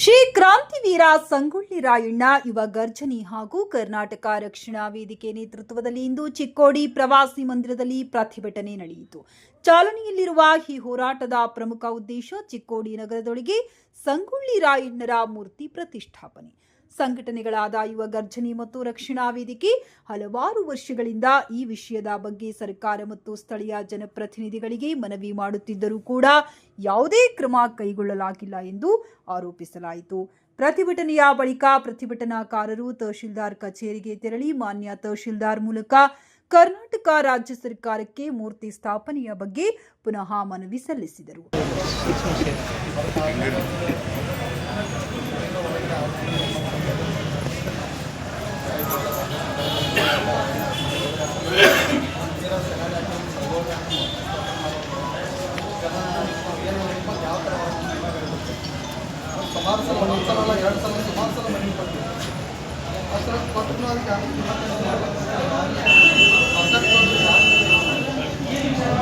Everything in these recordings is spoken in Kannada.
ಶ್ರೀ ಕ್ರಾಂತಿವೀರ ಸಂಗೊಳ್ಳಿ ರಾಯಣ್ಣ, ಯುವ ಗರ್ಜನಿ ಹಾಗೂ ಕರ್ನಾಟಕ ರಕ್ಷಣಾ ವೇದಿಕೆ ನೇತೃತ್ವದಲ್ಲಿ ಇಂದು ಚಿಕ್ಕೋಡಿ ಪ್ರವಾಸಿ ಮಂದಿರದಲ್ಲಿ ಪ್ರತಿಭಟನೆ ನಡೆಯಿತು. ಚಾಲನೆಯಲ್ಲಿರುವ ಈ ಹೋರಾಟದ ಪ್ರಮುಖ ಉದ್ದೇಶ ಚಿಕ್ಕೋಡಿ ನಗರದೊಳಗೆ ಸಂಗೊಳ್ಳಿ ರಾಯಣ್ಣರ ಮೂರ್ತಿ ಪ್ರತಿಷ್ಠಾಪನೆ. ಸಂಘಟನೆಗಳಾದ ಯುವ ಗರ್ಜನಿ ಮತ್ತು ರಕ್ಷಣಾ ವೇದಿಕೆ ಹಲವಾರು ವರ್ಷಗಳಿಂದ ಈ ವಿಷಯದ ಬಗ್ಗೆ ಸರ್ಕಾರ ಮತ್ತು ಸ್ಥಳೀಯ ಜನಪ್ರತಿನಿಧಿಗಳಿಗೆ ಮನವಿ ಮಾಡುತ್ತಿದ್ದರೂ ಕೂಡ ಯಾವುದೇ ಕ್ರಮ ಕೈಗೊಳ್ಳಲಾಗಿಲ್ಲ ಎಂದು ಆರೋಪಿಸಲಾಯಿತು. ಪ್ರತಿಭಟನೆಯ ಬಳಿಕ ಪ್ರತಿಭಟನಾಕಾರರು ತಹಶೀಲ್ದಾರ್ ಕಚೇರಿಗೆ ತೆರಳಿ ಮಾನ್ಯ ತಹಶೀಲ್ದಾರ್ ಮೂಲಕ ಕರ್ನಾಟಕ ರಾಜ್ಯ ಸರ್ಕಾರಕ್ಕೆ ಮೂರ್ತಿ ಸ್ಥಾಪನೆಯ ಬಗ್ಗೆ ಪುನಃ ಮನವಿ ಸಲ್ಲಿಸಿದರು. ಎರಡು ಸಲ ಸುಮಾರು ಸಲ ಮನೆ ಅದರ ಅಷ್ಟರ ಕೊಟ್ಟು ಸುಮಾರು ಸಲ ಹೇಳಿದ್ರು ಅದಕ್ಕೆ ಇವತ್ತು ನಾವು ಟೈಮ್ ಕೊಟ್ಟಿರೋದು ವಾಪಸ್ ಬಂದಿರೋದು ಇಲ್ಲಿ ಕೊಟ್ಬಿಡೋರು. ಎಲ್ಲ ಆಗಿಲ್ಲ ಅಂದ್ರೆ ಜನ ಸುಮಾರು ಆಗಿದೆ. ನೀವು ಜಾಗ ಕೊಟ್ಟಿದ್ರೆ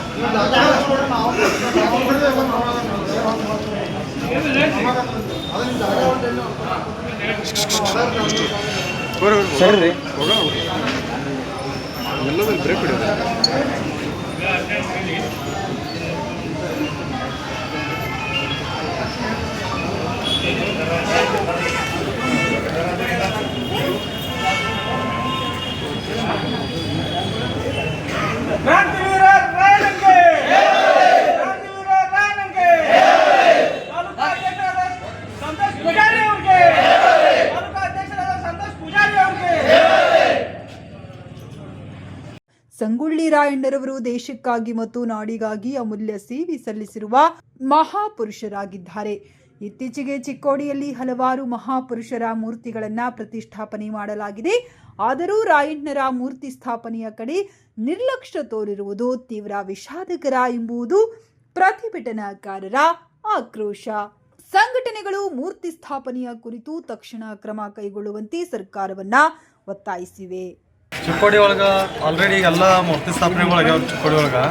ಕೊಟ್ಟರೆ ನಾವು ನೋಡ್ತೀವಿ, ನೀವು ಜಾಗ ಕೊಟ್ರೆ ನಾವು ನಾವು ಬಿಡದೆ ಬಂದು ನೋಡೋದು. ಅದು ನಿಮ್ಮ ಜಾಗ ಹೊಂಟೇನು? ಸರಿ ಎಲ್ಲದಲ್ಲಿ ಬ್ರೇಕ್ ಹಿಡಿಯೋದು ಕ್ರಾಂತಿವೀರ ಸಂಗೊಳ್ಳಿ ರಾಯಣ್ಣರವರು ದೇಶಕ್ಕಾಗಿ ಮತ್ತು ನಾಡಿಗಾಗಿ ಅಮೂಲ್ಯ ಸೇವೆ ಸಲ್ಲಿಸಿರುವ ಮಹಾಪುರುಷರಾಗಿದ್ದಾರೆ. ಇತ್ತೀಚೆಗೆ ಚಿಕ್ಕೋಡಿಯಲ್ಲಿ ಹಲವಾರು ಮಹಾಪುರುಷರ ಮೂರ್ತಿಗಳನ್ನು ಪ್ರತಿಷ್ಠಾಪನೆ ಮಾಡಲಾಗಿದೆ. ಆದರೂ ರಾಯಣ್ಣರ ಮೂರ್ತಿ ಸ್ಥಾಪನೆಯ ಕಡೆ ನಿರ್ಲಕ್ಷ್ಯ ತೋರಿರುವುದು ತೀವ್ರ ವಿಷಾದಕರ ಎಂಬುದು ಪ್ರತಿಭಟನಾಕಾರರ ಆಕ್ರೋಶ. ಸಂಘಟನೆಗಳು ಮೂರ್ತಿ ಸ್ಥಾಪನೆಯ ಕುರಿತು ತಕ್ಷಣ ಕ್ರಮ ಕೈಗೊಳ್ಳುವಂತೆ ಸರ್ಕಾರವನ್ನ ಒತ್ತಾಯಿಸಿವೆ. ಚಿಕ್ಕೋಡಿ ಒಳಗೆ ಆಲ್ರೆಡಿ ಎಲ್ಲ ಮೂರ್ತಿ ಸ್ಥಾಪನೆಗಳು ಆಗ್ಯಾವ ಚಿಕ್ಕೋಡಿ ಒಳಗೆ.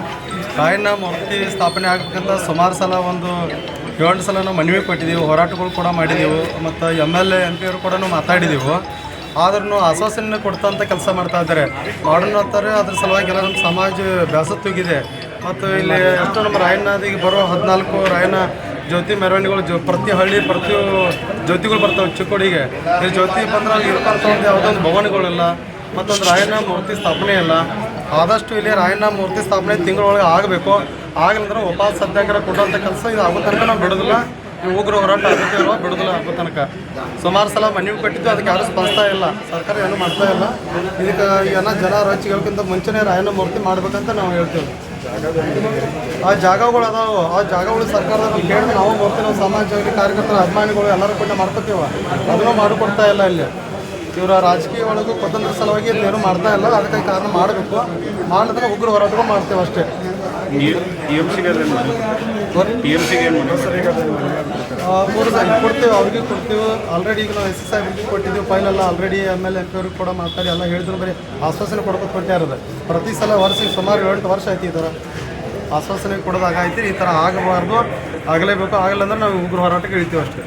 ಕಾಯಿನ ಮೂರ್ತಿ ಸ್ಥಾಪನೆ ಆಗ್ಬೇಕಂತ ಸುಮಾರು ಸಲ ಒಂದು ಏಳು ಸಲ ನಾವು ಮನವಿ ಕೊಟ್ಟಿದ್ದೀವಿ ಹೋರಾಟಗಳು ಕೂಡ ಮಾಡಿದ್ದೀವಿ ಮತ್ತು M L A M P ಅವರು ಕೂಡ ಮಾತಾಡಿದ್ದೀವಿ ಆದ್ರೂ ಆಶ್ವಾಸನೆ ಕೊಡ್ತಂತ ಕೆಲಸ ಮಾಡ್ತಾ ಇದ್ದಾರೆ. ಮಾಡೋಣ ಅಂತಾರೆ, ಅದ್ರ ಸಲುವಾಗಿ ಎಲ್ಲ ನಮ್ಮ ಸಮಾಜ ಬ್ಯಾಸತ್ತುಗಿದೆ ಮತ್ತು ಇಲ್ಲಿ ಎಷ್ಟು ನಮ್ಮ ರಾಯಣ್ಣದಿಗೆ ಬರೋ ಹದಿನಾಲ್ಕು ರಾಯಣ್ಣ ಜ್ಯೋತಿ ಮೆರವಣಿಗೆಗಳು ಜೊ, ಪ್ರತಿ ಹಳ್ಳಿ, ಪ್ರತಿ ಜ್ಯೋತಿಗಳು ಬರ್ತಾವೆ ಚಿಕ್ಕೋಡಿಗೆ. ಈ ಜ್ಯೋತಿ ಬಂದ್ರೆ ಅಲ್ಲಿ ಇರ್ತಂಥ ಒಂದು ಯಾವುದೊಂದು ಭವನಗಳಿಲ್ಲ. ಮತ್ತೊಂದು ರಾಯಣ್ಣ ಮೂರ್ತಿ ಸ್ಥಾಪನೆ ಇಲ್ಲ ಆದಷ್ಟು ಇಲ್ಲಿ ರಾಯಣ್ಣ ಮೂರ್ತಿ ಸ್ಥಾಪನೆ ತಿಂಗಳೊಳಗೆ ಆಗಬೇಕು. ಆಗಲಿಂದ್ರೆ ಉಪವಾಸ ಸತ್ಯಾಗ್ರಹ ಕೊಡುವಂಥ ಕೆಲಸ ಇದು ಆಗೋ ತನಕ ನಾವು ಬಿಡೋದಿಲ್ಲ. ಈ ಉಗ್ರ ಹೋರಾಟ ಆಗುತ್ತೆ ಇಲ್ವಾ ಬಿಡೋದಿಲ್ಲ ಆಗೋ ತನಕ. ಸುಮಾರು ಸಲ ಮನವಿ ಕೊಟ್ಟಿದ್ದು ಅದಕ್ಕೆ ಯಾರು ಸ್ಪಂದಿಸ್ತಾ ಇಲ್ಲ. ಸರ್ಕಾರ ಏನು ಮಾಡ್ತಾ ಇಲ್ಲ. ಇದಕ್ಕೆ ಏನೋ ಜನ ರಚಿಗೋಕ್ಕಿಂತ ಮುಂಚೆನೇ ರಾಯಣ್ಣ ಮೂರ್ತಿ ಮಾಡ್ಬೇಕಂತ ನಾವು ಹೇಳ್ತೀವಿ. ಆ ಜಾಗಗಳು ಅದಾವು. ಆ ಜಾಗಗಳು ಸರ್ಕಾರದವ್ರು ಕೇಳಿದ್ರೆ ನಾವು ಮೂರ್ತಿ ನಾವು ಸಮಾಜವಾಗಿ ಕಾರ್ಯಕರ್ತರ, ಅಭಿಮಾನಿಗಳು ಎಲ್ಲರೂ ಕೂಡ ಮಾಡ್ಕೋತೀವ. ಅದನ್ನು ಮಾಡಿಕೊಡ್ತಾ ಇಲ್ಲ ಇಲ್ಲಿ. ಇವರ ರಾಜಕೀಯ ಒಳಗೂ ಸ್ವತಂತ್ರ ಸಲುವಾಗಿ ಇಲ್ಲಿ ಏನು ಮಾಡ್ತಾ ಇಲ್ಲ. ಅದಕ್ಕೆ ಕಾರಣ ಮಾಡಬೇಕು. ಮಾಡಿದ್ರೆ ಉಗ್ರ ಹೋರಾಟಗಳು ಮಾಡ್ತೇವೆ ಅಷ್ಟೇ. ಕೊಡ್ತೇವೆ ಅವ್ರಿಗೆ ಕೊಡ್ತೀವಿ. ಆಲ್ರೆಡಿ ಈಗ ನಾವು ಎಸ್ ಎಸ್ ಐ ಕೊಟ್ಟಿದ್ದೀವಿ. ಫೈಲ್ ಎಲ್ಲ ಆಲ್ರೆಡಿ ಆಮೇಲೆ ಎಂ ಪಿ ಅವ್ರಿಗೆ ಕೂಡ ಮಾತಾಡಿ ಎಲ್ಲ ಹೇಳಿದ್ರು ಬರೀ ಆಶ್ವಾಸನೆ ಕೊಡ್ಬೇಕು ಇರೋದು. ಪ್ರತಿ ಸಲ ವರ್ಷ ಸುಮಾರು ಏಳು ವರ್ಷ ಆಯ್ತು ಈ ಥರ. ಆಶ್ವಾಸನೆ ಕೊಡೋದಾಗೈತಿ ಈ ಥರ ಆಗಬಾರ್ದು. ಆಗಲೇಬೇಕು. ಆಗಲ್ಲ ಅಂದ್ರೆ ನಾವು ಉಗ್ರ ಹೋರಾಟಕ್ಕೆ ಇಳಿತೀವಿ ಅಷ್ಟೇ.